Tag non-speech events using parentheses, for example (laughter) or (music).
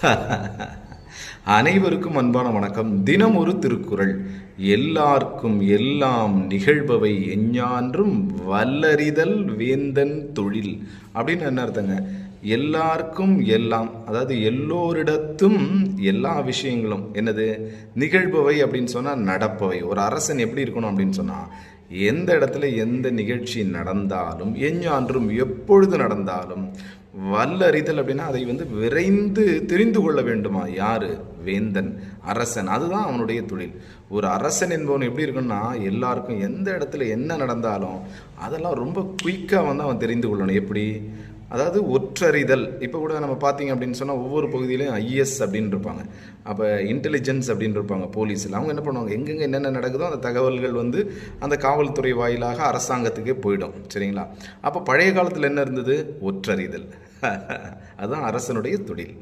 (laughs) அனைவருக்கும் அன்பான வணக்கம். தினம் ஒரு திருக்குறள். எல்லார்க்கும் எல்லாம் நிகழ்பவை எஞ்ஞான்றும் வல்லறிதல் வேந்தன் தொழில். அப்படின்னு என்ன அர்த்தங்க? எல்லாருக்கும் எல்லாம் அதாவது எல்லோரிடத்தும் எல்லா விஷயங்களும் என்னது? நிகழ்பவை அப்படின்னு சொன்னால் நடப்பவை. ஒரு அரசன் எப்படி இருக்கணும் அப்படின்னு சொன்னால் எந்த இடத்துல எந்த நிகழ்ச்சி நடந்தாலும் எஞ்ஞான்றும் எப்பொழுது நடந்தாலும் வல்லறிதல் அப்படின்னா அதை வந்து விரைந்து தெரிந்து கொள்ள வேண்டுமா? யாரு? வேந்தன் அரசன். அதுதான் அவனுடைய தொழில். ஒரு அரசன் என்பவன் எப்படி இருக்குன்னா எல்லாருக்கும் எந்த இடத்துல என்ன நடந்தாலும் அதெல்லாம் ரொம்ப குயிக்காக வந்து அவன் தெரிந்து கொள்ளணும். எப்படி? அதாவது ஒற்றறிதல். இப்போ கூட நம்ம பார்த்தீங்க அப்படின்னு சொன்னால் ஒவ்வொரு பகுதியிலையும் ஐஎஸ் அப்படின்னு இருப்பாங்க அப்போ இன்டெலிஜென்ஸ் அப்படின்னு இருப்பாங்க போலீஸில். அவங்க என்ன பண்ணுவாங்க? எங்கெங்கே என்னென்ன நடக்குதோ அந்த தகவல்கள் வந்து அந்த காவல்துறை வாயிலாக அரசாங்கத்துக்கே போயிடும். சரிங்களா? அப்போ பழைய காலத்தில் என்ன இருந்தது? ஒற்றறிதல். (laughs) அதுதான் அரசனுடைய தொழில்.